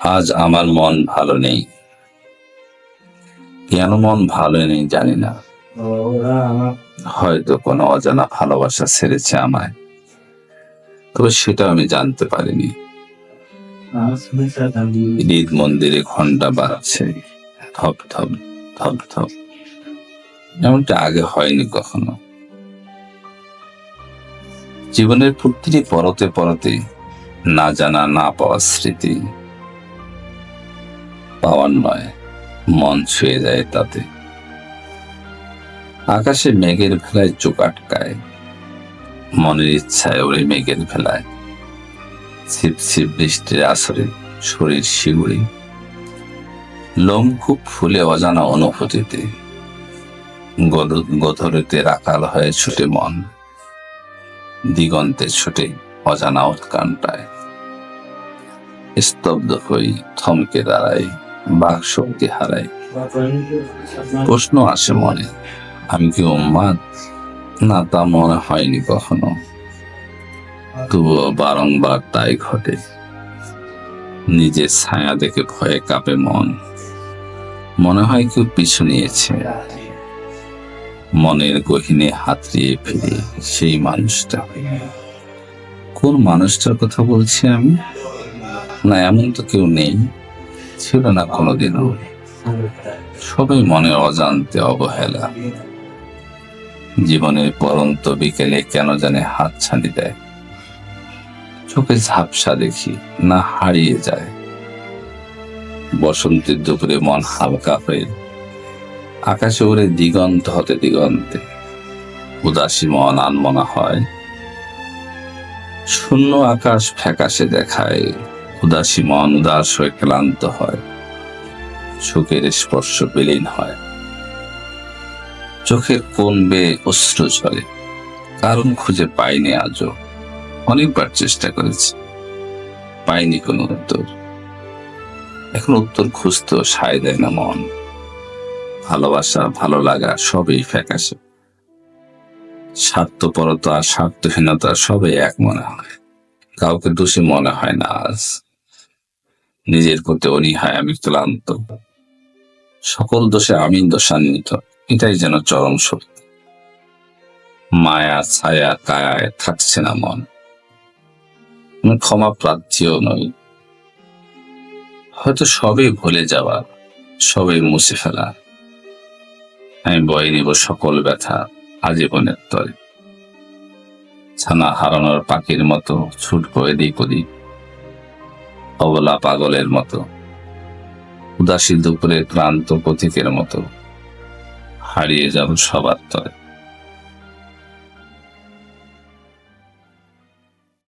আজ আমার মন ভালো নেই। কেন মন ভালো নেই জানি না। হয়তো কোনো অজানা ভালোবাসা ছেড়েছে আমায়। তবে সেটা আমি জানতে পারিনি। ঈদ মন্দিরে ঘণ্টা বাজছে। ধপ ধপ ধপ ধপ। এমনটা আগে হয়নি কখনো। জীবনের প্রতিটি পরতে পরতে না জানা, না পাওয়া স্মৃতি পাওয়ার নয়, মন ছুঁয়ে যায় তাতে। আকাশে মেঘের ভেলায় চোখ আটকায়, মনের ইচ্ছায় ওরে মেঘের ভেলায়। ছিপ ছিপ বৃষ্টির আসরে শরীর শিগুড়ি লোম খুব ফুলে অজানা অনুভূতিতে। গধরেতে রাখাল হয়ে ছুটে মন, দিগন্তে ছুটে অজানা উৎকণ্ঠায় স্তব্ধ হই থমকে দাঁড়াই বাক শক্তি হারাই প্রশ্ন আসে মনে, আমি কি উন্মাদ না, তা মনে হয়নি কখনো। তবুও বারংবার তাই ঘটে। নিজের ছায়া দেখে ভয়ে কাঁপে মন। মনে হয় কেউ পিছু নিয়েছে। মনের গহিনে হাতড়িয়ে ফিরে সেই মানুষটা। কোন মানুষটার কথা বলছি আমি? না, এমন তো কেউ নেই। ছিল না কোনোদিনও। সবই মনে অজান্তে অবহেলা। জীবনের পরন্ত বিকেলে কেন জানে হাত ছানি দেয়। চোখে ঝাপসা দেখি না হারিয়ে যায়। বসন্তের দুপুরে মন হালকা হয়ে আকাশে ওরে দিগন্ত হতে দিগন্তে। উদাসী মন আনমনা হয়। শূন্য আকাশ ফ্যাকাশে দেখায়। উদাসী মন উদাস হয়ে ক্লান্ত হয়। সুখের স্পর্শ বিলীন হয়। চোখের কোন বেয়ে অশ্রু চলে কারণ খুঁজে পাইনি আজও। অনেকবার চেষ্টা করেছি। পাইনি কোনো উত্তর। এখন উত্তর খুঁজতেও সায় দেয় না মন। ভালোবাসা, ভালো লাগা সবই ফ্যাকাশে। স্বার্থপরতা, স্বার্থহীনতা সবই এক মনে হয়। কাউকে দোষী মনে হয় না আজ। নিজের প্রতি অনীহায় আমি ক্লান্ত সকল দোষে আমি দোষান্বিত, এটাই যেন চরম সত্য। মায়া, ছায়া, কায়ায় থাকছে না মন। আমি ক্ষমা প্রার্থীও নই। হয়তো সবই ভুলে যাওয়া, সবই মুছে ফেলা। আমি বয়ে নিব সকল ব্যথা আজীবনের তরে। ছানা হারানোর পাখির মতো ছুট করে এদিক ওদিক। অবলা পাগলের মতো। উদাসীন দুপুরের ক্লান্ত পথিকের মতো। হারিয়ে যাব সবার তরে।